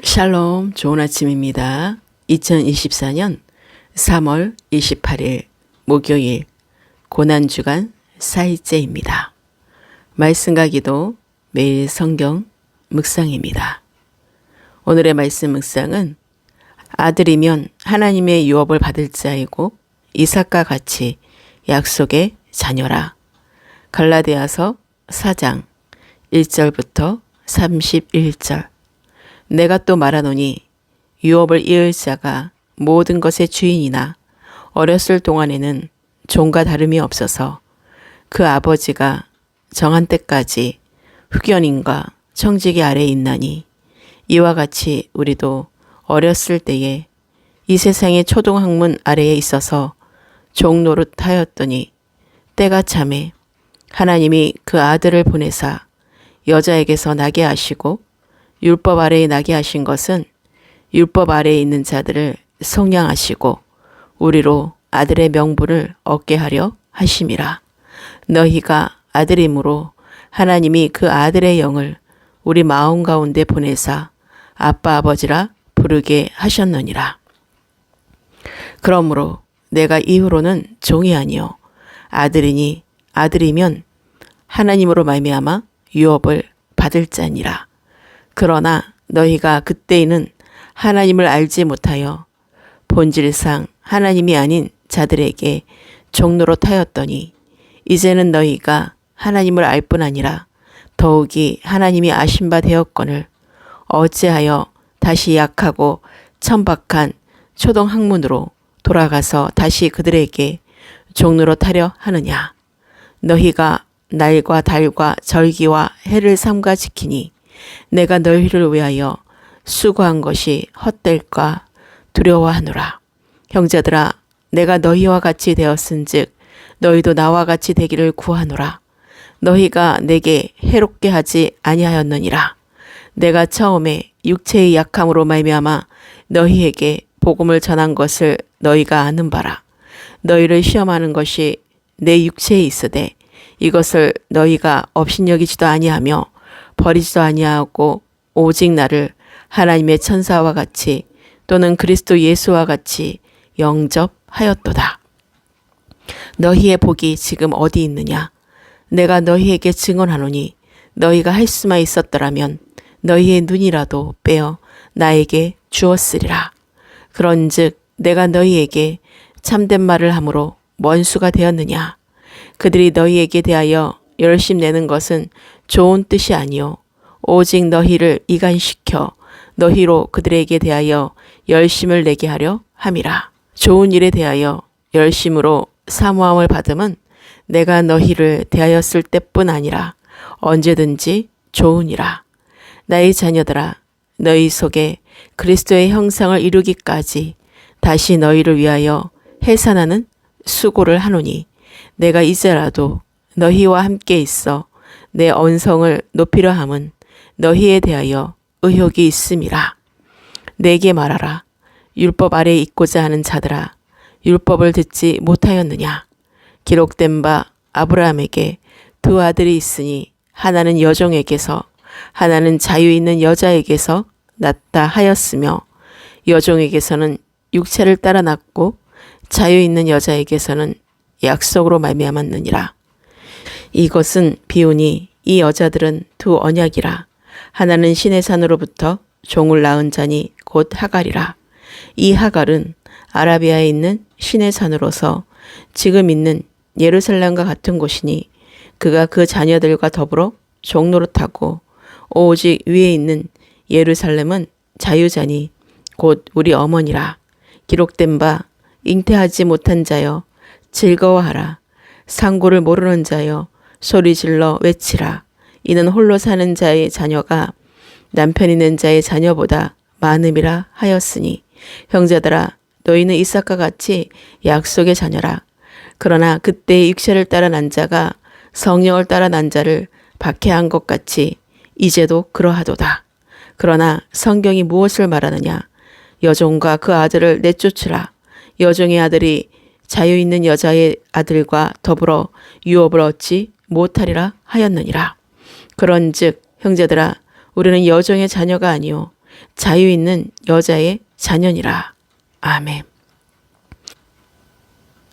샬롬, 좋은 아침입니다. 2024년 3월 28일 목요일 고난주간 4일째입니다. 말씀과 기도 매일 성경 묵상입니다. 오늘의 말씀 묵상은 아들이면 하나님의 유업을 받을 자이고 이삭과 같이 약속의 자녀라. 갈라디아서 4장 1절부터 31절 내가 또 말하노니 유업을 이을 자가 모든 것의 주인이나 어렸을 동안에는 종과 다름이 없어서 그 아버지가 정한 때까지 후견인과 청지기 아래에 있나니 이와 같이 우리도 어렸을 때에 이 세상의 초동학문 아래에 있어서 종노릇 하였더니 때가 참에 하나님이 그 아들을 보내사 여자에게서 나게 하시고 율법 아래에 나게 하신 것은 율법 아래에 있는 자들을 성량하시고 우리로 아들의 명분을 얻게 하려 하심이라. 너희가 아들이므로 하나님이 그 아들의 영을 우리 마음 가운데 보내사 아빠 아버지라 부르게 하셨느니라. 그러므로 내가 이후로는 종이 아니요 아들이니 아들이면 하나님으로 말미암아 유업을 받을 자니라. 그러나 너희가 그때에는 하나님을 알지 못하여 본질상 하나님이 아닌 자들에게 종로로 타였더니 이제는 너희가 하나님을 알 뿐 아니라 더욱이 하나님이 아신 바 되었거늘 어찌하여 다시 약하고 천박한 초동 학문으로 돌아가서 다시 그들에게 종로로 타려 하느냐? 너희가 날과 달과 절기와 해를 삼가 지키니 내가 너희를 위하여 수고한 것이 헛될까 두려워하노라. 형제들아, 내가 너희와 같이 되었은즉 너희도 나와 같이 되기를 구하노라. 너희가 내게 해롭게 하지 아니하였느니라. 내가 처음에 육체의 약함으로 말미암아 너희에게 복음을 전한 것을 너희가 아는 바라. 너희를 시험하는 것이 내 육체에 있으되 이것을 너희가 업신여기지도 아니하며 버리지도 아니하고 오직 나를 하나님의 천사와 같이 또는 그리스도 예수와 같이 영접하였도다. 너희의 복이 지금 어디 있느냐? 내가 너희에게 증언하노니 너희가 할 수만 있었더라면 너희의 눈이라도 빼어 나에게 주었으리라. 그런즉 내가 너희에게 참된 말을 함으로 원수가 되었느냐? 그들이 너희에게 대하여 열심 내는 것은 좋은 뜻이 아니요 오직 너희를 이간시켜 너희로 그들에게 대하여 열심을 내게 하려 함이라. 좋은 일에 대하여 열심으로 사모함을 받음은 내가 너희를 대하였을 때뿐 아니라 언제든지 좋으니라. 나의 자녀들아, 너희 속에 그리스도의 형상을 이루기까지 다시 너희를 위하여 해산하는 수고를 하노니 내가 이제라도 너희와 함께 있어 내 언성을 높이려 함은 너희에 대하여 의혹이 있음이라. 내게 말하라. 율법 아래에 있고자 하는 자들아, 율법을 듣지 못하였느냐? 기록된 바 아브라함에게 두 아들이 있으니 하나는 여종에게서 하나는 자유 있는 여자에게서 낳다 하였으며 여종에게서는 육체를 따라 낳고 자유 있는 여자에게서는 약속으로 말미암았느니라. 이것은 비운이 이 여자들은 두 언약이라. 하나는 신의 산으로부터 종을 낳은 자니 곧 하갈이라. 이 하갈은 아라비아에 있는 신의 산으로서 지금 있는 예루살렘과 같은 곳이니 그가 그 자녀들과 더불어 종노릇하고 오직 위에 있는 예루살렘은 자유자니 곧 우리 어머니라. 기록된 바 잉태하지 못한 자여 즐거워하라. 상고를 모르는 자여 소리 질러 외치라. 이는 홀로 사는 자의 자녀가 남편 있는 자의 자녀보다 많음이라 하였으니 형제들아 너희는 이삭과 같이 약속의 자녀라. 그러나 그때 육체를 따라 난 자가 성령을 따라 난 자를 박해한 것 같이 이제도 그러하도다. 그러나 성경이 무엇을 말하느냐? 여종과 그 아들을 내쫓으라. 여종의 아들이 자유 있는 여자의 아들과 더불어 유업을 얻지 못하리라 하였느니라. 그런즉 형제들아 우리는 여종의 자녀가 아니요 자유 있는 여자의 자녀니라. 아멘.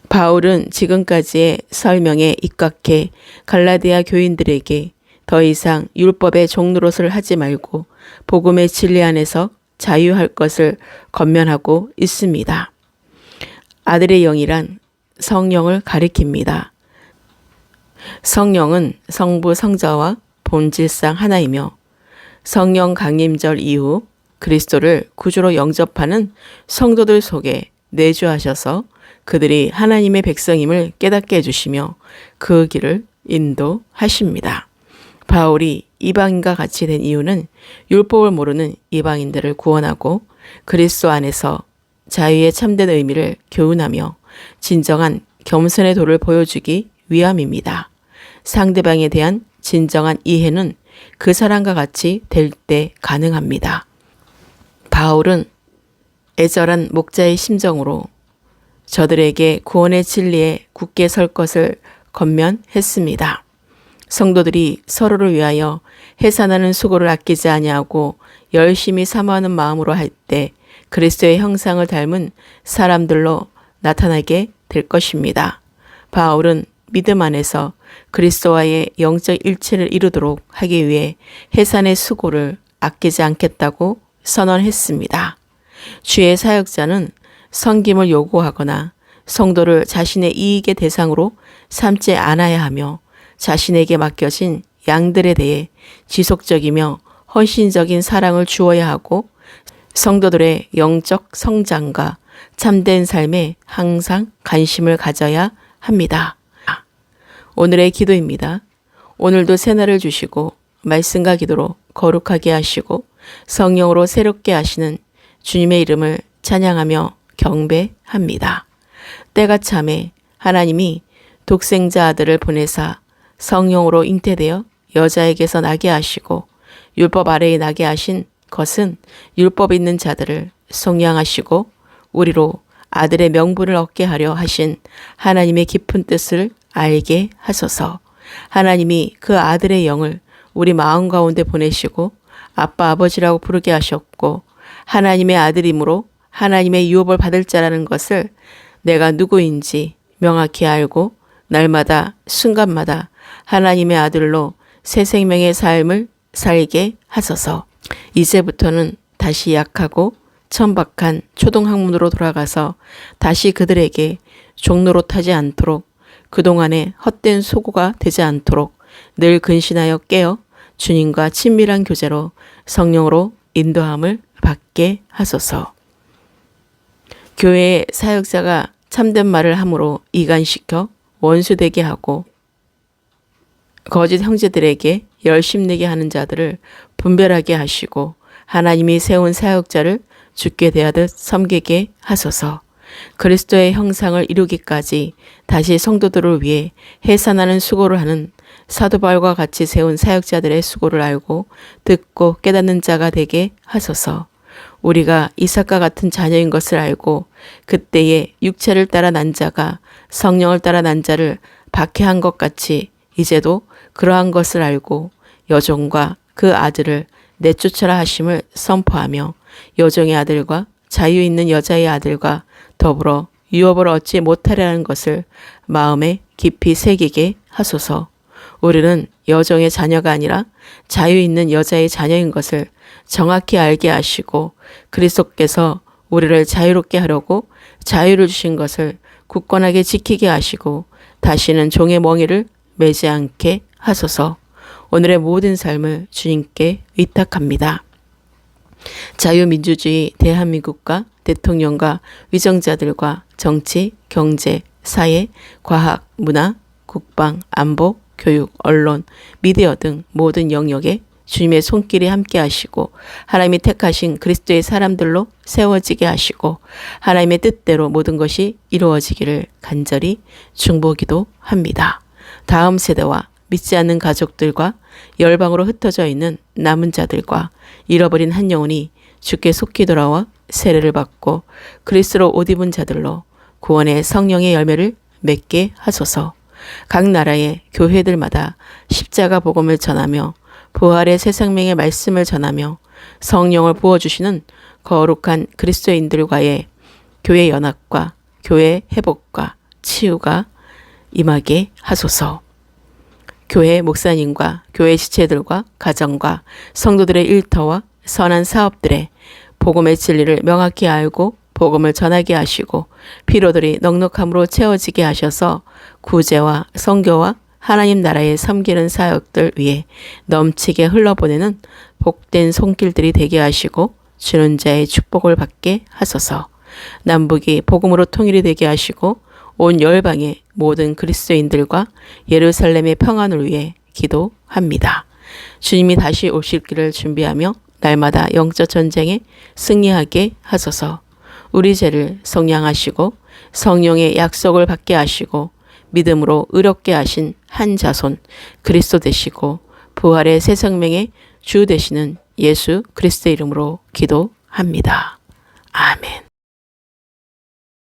바울은 지금까지의 설명에 입각해 갈라디아 교인들에게 더 이상 율법의 종노릇을 하지 말고 복음의 진리 안에서 자유할 것을 건면하고 있습니다. 아들의 영이란 성령을 가리킵니다. 성령은 성부 성자와 본질상 하나이며 성령 강림절 이후 그리스도를 구주로 영접하는 성도들 속에 내주하셔서 그들이 하나님의 백성임을 깨닫게 해주시며 그 길을 인도하십니다. 바울이 이방인과 같이 된 이유는 율법을 모르는 이방인들을 구원하고 그리스도 안에서 자유의 참된 의미를 교훈하며 진정한 겸손의 도를 보여주기 위함입니다. 상대방에 대한 진정한 이해는 그 사람과 같이 될 때 가능합니다. 바울은 애절한 목자의 심정으로 저들에게 구원의 진리에 굳게 설 것을 건면했습니다. 성도들이 서로를 위하여 해산하는 수고를 아끼지 아니하고 열심히 사모하는 마음으로 할 때 그리스도의 형상을 닮은 사람들로 나타나게 될 것입니다. 바울은 믿음 안에서 그리스도와의 영적 일체를 이루도록 하기 위해 해산의 수고를 아끼지 않겠다고 선언했습니다. 주의 사역자는 성김을 요구하거나 성도를 자신의 이익의 대상으로 삼지 않아야 하며 자신에게 맡겨진 양들에 대해 지속적이며 헌신적인 사랑을 주어야 하고 성도들의 영적 성장과 참된 삶에 항상 관심을 가져야 합니다. 오늘의 기도입니다. 오늘도 새날을 주시고 말씀과 기도로 거룩하게 하시고 성령으로 새롭게 하시는 주님의 이름을 찬양하며 경배합니다. 때가 참에 하나님이 독생자 아들을 보내사 성령으로 잉태되어 여자에게서 나게 하시고 율법 아래에 나게 하신 것은 율법 있는 자들을 속량하시고 우리로 아들의 명분을 얻게 하려 하신 하나님의 깊은 뜻을 알게 하소서. 하나님이 그 아들의 영을 우리 마음 가운데 보내시고 아빠 아버지라고 부르게 하셨고 하나님의 아들이므로 하나님의 유업을 받을 자라는 것을 내가 누구인지 명확히 알고 날마다 순간마다 하나님의 아들로 새 생명의 삶을 살게 하소서. 이제부터는 다시 약하고 천박한 초등학문으로 돌아가서 다시 그들에게 종로로 타지 않도록 그동안의 헛된 소고가 되지 않도록 늘 근신하여 깨어 주님과 친밀한 교제로 성령으로 인도함을 받게 하소서. 교회의 사역자가 참된 말을 함으로 이간시켜 원수되게 하고 거짓 형제들에게 열심내게 하는 자들을 분별하게 하시고 하나님이 세운 사역자를 죽게 대하듯 섬기게 하소서. 그리스도의 형상을 이루기까지 다시 성도들을 위해 해산하는 수고를 하는 사도 바울과 같이 세운 사역자들의 수고를 알고 듣고 깨닫는 자가 되게 하소서. 우리가 이삭과 같은 자녀인 것을 알고 그때에 육체를 따라 난 자가 성령을 따라 난 자를 박해한 것 같이 이제도 그러한 것을 알고 여종과 그 아들을 내쫓아라 하심을 선포하며 여종의 아들과 자유 있는 여자의 아들과 더불어 유업을 얻지 못하려는 것을 마음에 깊이 새기게 하소서. 우리는 여종의 자녀가 아니라 자유 있는 여자의 자녀인 것을 정확히 알게 하시고 그리스도께서 우리를 자유롭게 하려고 자유를 주신 것을 굳건하게 지키게 하시고 다시는 종의 멍에를 매지 않게 하소서. 오늘의 모든 삶을 주님께 위탁합니다. 자유민주주의 대한민국과 대통령과 위정자들과 정치, 경제, 사회, 과학, 문화, 국방, 안보, 교육, 언론, 미디어 등 모든 영역에 주님의 손길이 함께 하시고 하나님이 택하신 그리스도의 사람들로 세워지게 하시고 하나님의 뜻대로 모든 것이 이루어지기를 간절히 중보기도 합니다. 다음 세대와 믿지 않는 가족들과 열방으로 흩어져 있는 남은 자들과 잃어버린 한 영혼이 주께 속히 돌아와 세례를 받고 그리스로 옷 입은 자들로 구원의 성령의 열매를 맺게 하소서. 각 나라의 교회들마다 십자가 복음을 전하며 부활의 새 생명의 말씀을 전하며 성령을 부어주시는 거룩한 그리스도인들과의 교회 연합과 교회 회복과 치유가 임하게 하소서. 교회 목사님과 교회 지체들과 가정과 성도들의 일터와 선한 사업들에 복음의 진리를 명확히 알고 복음을 전하게 하시고 피로들이 넉넉함으로 채워지게 하셔서 구제와 성교와 하나님 나라의 섬기는 사역들 위해 넘치게 흘러보내는 복된 손길들이 되게 하시고 주는 자의 축복을 받게 하소서. 남북이 복음으로 통일이 되게 하시고 온 열방의 모든 그리스도인들과 예루살렘의 평안을 위해 기도합니다. 주님이 다시 오실 길을 준비하며 날마다 영적 전쟁에 승리하게 하소서. 우리 죄를 성량하시고 성령의 약속을 받게 하시고 믿음으로 의롭게 하신 한 자손 그리스도 되시고 부활의 새 생명의 주 되시는 예수 그리스도 이름으로 기도합니다. 아멘.